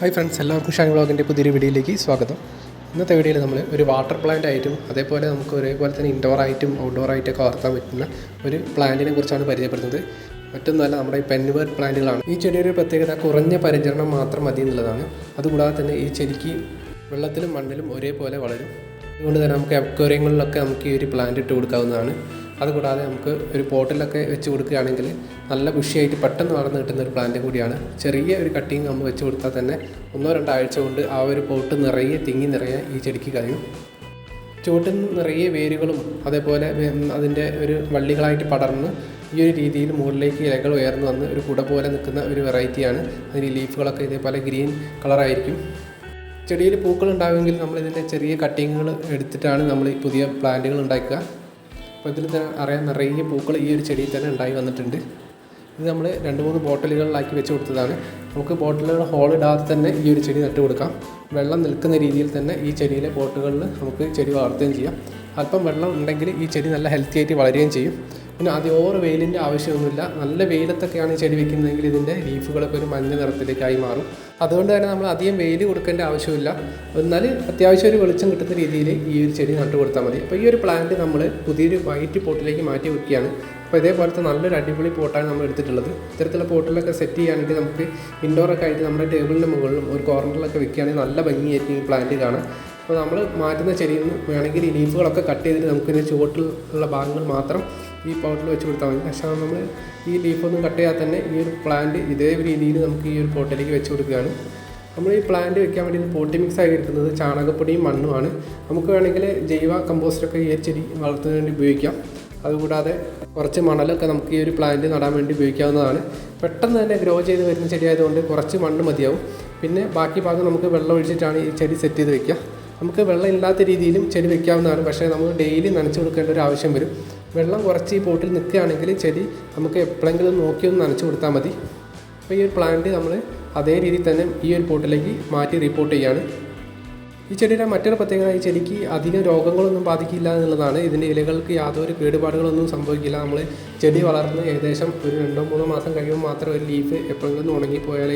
Hi friends എല്ലാവർക്കും ഷാൻ വ്ളോഗിന്റെ പുതിയൊരു വീഡിയോയിലേക്ക് സ്വാഗതം. ഇന്നത്തെ വീഡിയോയിൽ നമ്മൾ ഒരു വാട്ടർ പ്ലാന്റ് ആയിട്ടും അതേപോലെ നമുക്ക് ഒരേപോലെ തന്നെ ഇൻഡോർ ആയിട്ടും ഔട്ട്ഡോർ ആയിട്ടൊക്കെ വളർത്താൻ പറ്റുന്ന ഒരു പ്ലാന്റിനെ കുറിച്ചാണ് പരിചയപ്പെടുത്തുന്നത് മറ്റൊന്നുമല്ല നമ്മുടെ ഈ പെൻവേർ പ്ലാന്റുകളാണ്. ഈ ചെടിയുടെ പ്രത്യേകത കുറഞ്ഞ പരിചരണം മാത്രം മതി എന്നുള്ളതാണ്. അതുകൂടാതെ തന്നെ ഈ ചെടിക്ക് വെള്ളത്തിലും മണ്ണിലും ഒരേപോലെ വളരും. അതുകൊണ്ട് തന്നെ നമുക്ക് അക്വേറിയങ്ങളിലൊക്കെ നമുക്ക് ഈ ഒരു പ്ലാന്റ് ഇട്ട് കൊടുക്കാവുന്നതാണ്. അതുകൂടാതെ നമുക്ക് ഒരു പോട്ടിലൊക്കെ വെച്ച് കൊടുക്കുകയാണെങ്കിൽ നല്ല ബുഷിയായിട്ട് പെട്ടെന്ന് വളർന്ന് കിട്ടുന്ന ഒരു പ്ലാന്റ് കൂടിയാണ്. ചെറിയ ഒരു കട്ടിങ് നമ്മൾ വെച്ച് കൊടുത്താൽ തന്നെ ഒന്നോ രണ്ടോ ആഴ്ച കൊണ്ട് ആ ഒരു പോട്ട് നിറയെ തിങ്ങി നിറയെ ഈ ചെടിക്ക് കഴിയും. ചുവട്ടിൽ നിറയെ വേരുകളും അതേപോലെ അതിന്റെ ഒരു വള്ളികളായിട്ട് പടർന്ന് ഈ ഒരു രീതിയിൽ മുകളിലേക്ക് ഇലകൾ ഉയർന്നു വന്ന് ഒരു കുട പോലെ നിൽക്കുന്ന ഒരു വെറൈറ്റിയാണ് അതിന് ലീഫുകളൊക്കെ ഇതേപോലെ ഗ്രീൻ കളറായിരിക്കും ചെടിയിൽ പൂക്കൾ ഉണ്ടാവുമെങ്കിൽ നമ്മൾ ഇതിന്റെ ചെറിയ കട്ടിങ്ങുകൾ എടുത്തിട്ടാണ് നമ്മൾ ഈ പുതിയ പ്ലാന്റുകൾ ഉണ്ടാക്കുക. അപ്പോൾ ഇതിൽ അറിയാൻ നിറയെ പൂക്കൾ ഈ ഒരു ചെടിയിൽ തന്നെ ഉണ്ടായി വന്നിട്ടുണ്ട്. ഇത് നമ്മൾ രണ്ട് മൂന്ന് ബോട്ടിലുകളിലാക്കി വെച്ച് കൊടുത്തതാണ്. നമുക്ക് ബോട്ടിലുകൾ ഹോൾ ഇടാതെ തന്നെ ഈ ഒരു ചെടി നട്ട് കൊടുക്കാം. വെള്ളം നിൽക്കുന്ന രീതിയിൽ തന്നെ ഈ ചെടിയിലെ പോട്ടുകളിൽ നമുക്ക് ചെടി വളർത്തുകയും ചെയ്യാം. അല്പം വെള്ളം ഉണ്ടെങ്കിൽ ഈ ചെടി നല്ല ഹെൽത്തി ആയിട്ട് വളരുകയും ചെയ്യും. പിന്നെ അതി ഓവർ വെയിലിന്റെ ആവശ്യമൊന്നുമില്ല. നല്ല വെയിലത്തൊക്കെയാണ് ഈ ചെടി വെക്കുന്നതെങ്കിൽ ഇതിന്റെ ലീഫുകളൊക്കെ ഒരു മഞ്ഞ നിറത്തിലേക്കായി മാറും. അതുകൊണ്ട് തന്നെ നമ്മൾ അധികം വെയിൽ കൊടുക്കേണ്ട ആവശ്യമില്ല. എന്നാൽ അത്യാവശ്യം ഒരു വെളിച്ചം കിട്ടുന്ന രീതിയിൽ ഈ ഒരു ചെടി നട്ടു കൊടുത്താൽ മതി. അപ്പോൾ ഈ ഒരു പ്ലാന്റ് നമ്മൾ പുതിയൊരു വൈറ്റ് പോട്ടിലേക്ക് മാറ്റി വെക്കുകയാണ്. അപ്പോൾ ഇതേപോലത്തെ നല്ലൊരു അടിപൊളി പോട്ടാണ് നമ്മൾ എടുത്തിട്ടുള്ളത്. ഇത്തരത്തിലുള്ള പോട്ടിലൊക്കെ സെറ്റ് ചെയ്യുകയാണെങ്കിൽ നമുക്ക് ഇൻഡോറൊക്കെ ആയിട്ട് നമ്മുടെ ടേബിളിന്റെ മുകളിലും ഒരു കോർണറിലൊക്കെ വെക്കുകയാണെങ്കിൽ നല്ല ഭംഗിയായിരിക്കും ഈ പ്ലാന്റ് കാണാൻ. അപ്പോൾ നമ്മൾ മാറ്റുന്ന ചെടിയിൽ നിന്ന് വേണമെങ്കിൽ ഈ ലീഫുകളൊക്കെ കട്ട് ചെയ്തിട്ട് നമുക്ക് നമുക്കിതിന്റെ ചുവട്ടിലുള്ള ഭാഗങ്ങൾ മാത്രം ഈ പോട്ടിൽ വെച്ച് കൊടുത്താൽ മതി. പക്ഷേ നമ്മൾ ഈ ലീഫൊന്നും കട്ട് ചെയ്യാതെ തന്നെ ഈ ഒരു പ്ലാന്റ് ഇതേ രീതിയിൽ നമുക്ക് ഈ ഒരു പോട്ടിലേക്ക് വെച്ച് കൊടുക്കുകയാണ്. നമ്മൾ ഈ പ്ലാന്റ് വെക്കാൻ വേണ്ടി പോട്ടി മിക്സ് ആയി എടുക്കുന്നത് ചാണകപ്പൊടിയും മണ്ണുമാണ് നമുക്ക് വേണമെങ്കിൽ ജൈവ കമ്പോസ്റ്റൊക്കെ ഈ ചെടി വളർത്തുന്നതിന് വേണ്ടി ഉപയോഗിക്കാം. അതുകൂടാതെ കുറച്ച് മണലൊക്കെ നമുക്ക് ഈ ഒരു പ്ലാന്റ് നടാൻ വേണ്ടി ഉപയോഗിക്കാവുന്നതാണ്. പെട്ടെന്ന് തന്നെ ഗ്രോ ചെയ്ത് വരുന്ന ചെടിയായതുകൊണ്ട് കുറച്ച് മണ്ണ് മതിയാവും. പിന്നെ ബാക്കി ഭാഗം നമുക്ക് വെള്ളം ഒഴിച്ചിട്ടാണ് ഈ ചെടി സെറ്റ് ചെയ്ത് വെക്കുക. നമുക്ക് വെള്ളം ഇല്ലാത്ത രീതിയിലും ചെടി വെക്കാവുന്നതാണ്. പക്ഷേ നമുക്ക് ഡെയിലി നനച്ചു കൊടുക്കേണ്ട ഒരു ആവശ്യം വരും. വെള്ളം കുറച്ച് ഈ പോട്ടിൽ നിൽക്കുകയാണെങ്കിൽ ചെടി നമുക്ക് എപ്പോഴെങ്കിലും നോക്കി ഒന്ന് നനച്ചു കൊടുത്താൽ മതി. അപ്പോൾ ഈ ഒരു പ്ലാന്റ് നമ്മൾ അതേ രീതിയിൽ തന്നെ ഈ ഒരു പോട്ടിലേക്ക് മാറ്റി റിപ്പോർട്ട് ചെയ്യാണ് ഈ ചെടിയുടെ മറ്റൊരു പ്രത്യേകത ഈ ചെടിക്ക് അധികം രോഗങ്ങളൊന്നും ബാധിക്കില്ല എന്നുള്ളതാണ്. ഇതിന്റെ ഇലകൾക്ക് യാതൊരു കേടുപാടുകളൊന്നും സംഭവിക്കില്ല. നമ്മൾ ചെടി വളർന്ന് ഏകദേശം ഒരു രണ്ടോ മൂന്നോ മാസം കഴിയുമ്പോൾ മാത്രം ഒരു ലീഫ് എപ്പോഴെങ്കിലും ഉണങ്ങിപ്പോയാൽ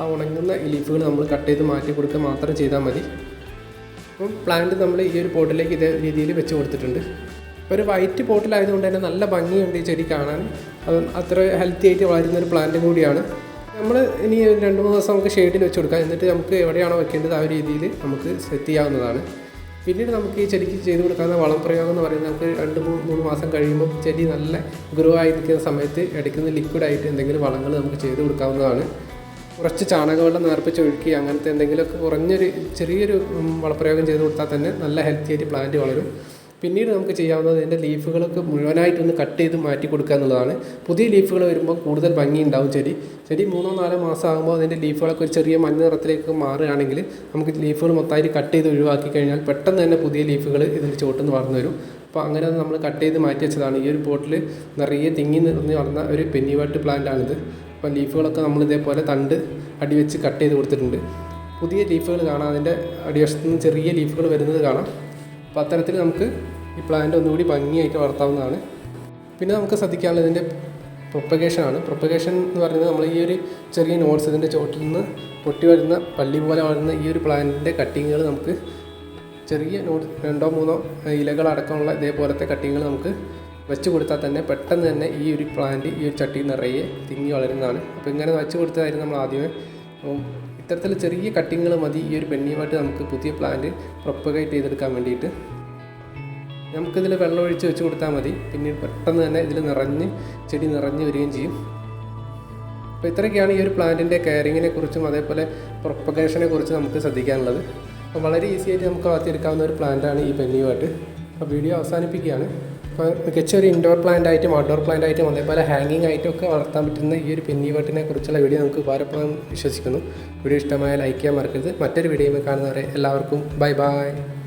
ആ ഉണങ്ങുന്ന ലീഫുകൾ നമ്മൾ കട്ട് ചെയ്ത് മാറ്റി കൊടുക്കുക മാത്രം ചെയ്താൽ മതി. അപ്പം പ്ലാന്റ് നമ്മൾ ഈ ഒരു പോട്ടിലേക്ക് ഇതേ രീതിയിൽ വെച്ച് കൊടുത്തിട്ടുണ്ട്. ഇപ്പോൾ ഒരു വൈറ്റ് പോട്ടിലായതുകൊണ്ട് തന്നെ നല്ല ഭംഗിയുണ്ട് ഈ ചെടി കാണാൻ. അത് അത്ര ഹെൽത്തി ആയിട്ട് വളരുന്ന ഒരു പ്ലാന്റ് കൂടിയാണ്. നമ്മൾ ഇനി രണ്ട് മൂന്ന് ദിവസം നമുക്ക് ഷെയ്ഡിൽ വെച്ച് കൊടുക്കാം. എന്നിട്ട് നമുക്ക് എവിടെയാണോ വെക്കേണ്ടത് ആ രീതിയിൽ നമുക്ക് സെറ്റ് ചെയ്യാവുന്നതാണ്. പിന്നീട് നമുക്ക് ഈ ചെടിക്ക് ചെയ്ത് കൊടുക്കാവുന്ന വളം പ്രയോഗം എന്ന് പറയുന്നത് നമുക്ക് രണ്ട് മൂന്ന് മൂന്ന് മാസം കഴിയുമ്പോൾ ചെടി നല്ല ഗ്രോ ആയിരിക്കുന്ന സമയത്ത് ഇടയ്ക്കുന്ന ലിക്വിഡായിട്ട് എന്തെങ്കിലും വളങ്ങൾ നമുക്ക് ചെയ്ത് കൊടുക്കാവുന്നതാണ്. കുറച്ച് ചാണകവെള്ളം നേർപ്പിച്ച് ഒഴുക്കി അങ്ങനത്തെ എന്തെങ്കിലുമൊക്കെ കുറഞ്ഞൊരു ചെറിയൊരു വളപ്രയോഗം ചെയ്ത് കൊടുത്താൽ തന്നെ നല്ല ഹെൽത്തി ആയിട്ട് പ്ലാന്റ് വളരും. പിന്നീട് നമുക്ക് ചെയ്യാവുന്നത് ഇതിന്റെ ലീഫുകളൊക്കെ മുഴുവനായിട്ടൊന്ന് കട്ട് ചെയ്ത് മാറ്റി കൊടുക്കുക എന്നുള്ളതാണ്. പുതിയ ലീഫുകൾ വരുമ്പോൾ കൂടുതൽ ഭംഗി ഉണ്ടാവും ചെടി. ചെടി മൂന്നോ നാലോ മാസം ആകുമ്പോൾ അതിന്റെ ലീഫുകളൊക്കെ ഒരു ചെറിയ മഞ്ഞ നിറത്തിലേക്ക് മാറുകയാണെങ്കിൽ നമുക്ക് ലീഫുകൾ മൊത്തമായിട്ട് കട്ട് ചെയ്ത് ഒഴിവാക്കി കഴിഞ്ഞാൽ പെട്ടെന്ന് തന്നെ പുതിയ ലീഫുകൾ ഇതിന്റെ ചുവട്ടിൽ നിന്ന് വളർന്നു വരും. അപ്പോൾ അങ്ങനെ നമ്മൾ കട്ട് ചെയ്ത് മാറ്റി വെച്ചതാണ്. ഈ ഒരു പോട്ടിൽ നിറയെ തിങ്ങി നിറഞ്ഞ് വളർന്ന ഒരു പെന്നിവാട്ട് പ്ലാന്റാണിത് അപ്പോൾ ലീഫുകളൊക്കെ നമ്മൾ ഇതേപോലെ തണ്ട് അടി വെച്ച് കട്ട് ചെയ്ത് കൊടുത്തിട്ടുണ്ട്. പുതിയ ലീഫുകൾ കാണാം. അതിന്റെ അടിവശത്ത് നിന്ന് ചെറിയ ലീഫുകൾ വരുന്നത് കാണാം. അപ്പോൾ അത്തരത്തിൽ നമുക്ക് ഈ പ്ലാന്റ് ഒന്നുകൂടി ഭംഗിയായിട്ട് വളർത്താവുന്നതാണ്. പിന്നെ നമുക്ക് ശ്രദ്ധിക്കാനുള്ളത് ഇതിന്റെ പ്രൊപ്പഗേഷനാണ്. പ്രൊപ്പഗേഷൻ എന്ന് പറയുന്നത് നമ്മൾ ഈ ഒരു ചെറിയ നോട്ട്സ് ഇതിന്റെ ചോട്ടിൽ നിന്ന് പൊട്ടി വരുന്ന പള്ളി പോലെ വളരുന്ന ഈ ഒരു പ്ലാന്റിന്റെ കട്ടിങ്ങുകൾ നമുക്ക് ചെറിയ നോട്ട് രണ്ടോ മൂന്നോ ഇലകളടക്കമുള്ള ഇതേപോലത്തെ കട്ടിങ്ങുകൾ നമുക്ക് വെച്ച് കൊടുത്താൽ തന്നെ പെട്ടെന്ന് തന്നെ ഈ ഒരു പ്ലാന്റ് ഈ ഒരു ചട്ടി നിറയെ തിങ്ങി വളരുന്നതാണ്. അപ്പോൾ ഇങ്ങനെ വെച്ച് കൊടുത്തതായിരുന്നു നമ്മൾ ആദ്യമേ ഇത്തരത്തിൽ ചെറിയ കട്ടിങ്ങുകൾ മതി. ഈ ഒരു പെണ്ണിയുമായിട്ട് നമുക്ക് പുതിയ പ്ലാന്റ് പ്രൊപ്പഗേറ്റ് ചെയ്തെടുക്കാൻ വേണ്ടിയിട്ട്. നമുക്കിതിൽ വെള്ളമൊഴിച്ച് വെച്ച് കൊടുത്താൽ മതി. പിന്നീട് പെട്ടെന്ന് തന്നെ ഇതിൽ നിറഞ്ഞ് ചെടി നിറഞ്ഞ് വരികയും ചെയ്യും. അപ്പോൾ ഇത്രയൊക്കെയാണ് ഈ ഒരു പ്ലാന്റിന്റെ കെയറിങ്ങിനെ കുറിച്ചും അതേപോലെ പ്രൊപ്പഗേഷനെ കുറിച്ചും നമുക്ക് ശ്രദ്ധിക്കാനുള്ളത്. അപ്പോൾ വളരെ ഈസി ആയിട്ട് നമുക്ക് വളർത്തിയെടുക്കാവുന്ന ഒരു പ്ലാന്റാണ് ഈ പെന്നിയുമായിട്ട് അപ്പോൾ വീഡിയോ അവസാനിപ്പിക്കുകയാണ്. അപ്പോൾ മികച്ച ഒരു ഇൻഡോർ പ്ലാന്റ് ആയിട്ടും ഔട്ട്ഡോർ പ്ലാന്റ് ആയിട്ടും അതേപോലെ ഹാങ്ങിങ് ആയിട്ടും ഒക്കെ വളർത്താൻ പറ്റുന്ന ഈ ഒരു പെന്നി വട്ടിനെ കുറിച്ചുള്ള വീഡിയോ നമുക്ക് ഉപകാരപ്പെടാൻ വിശ്വസിക്കുന്നു. വീഡിയോ ഇഷ്ടമായ ലൈക്ക് ചെയ്യാൻ മറക്കരുത്. മറ്റൊരു വീഡിയോയിൽ കാണുന്നവരെ എല്ലാവർക്കും ബൈ ബൈ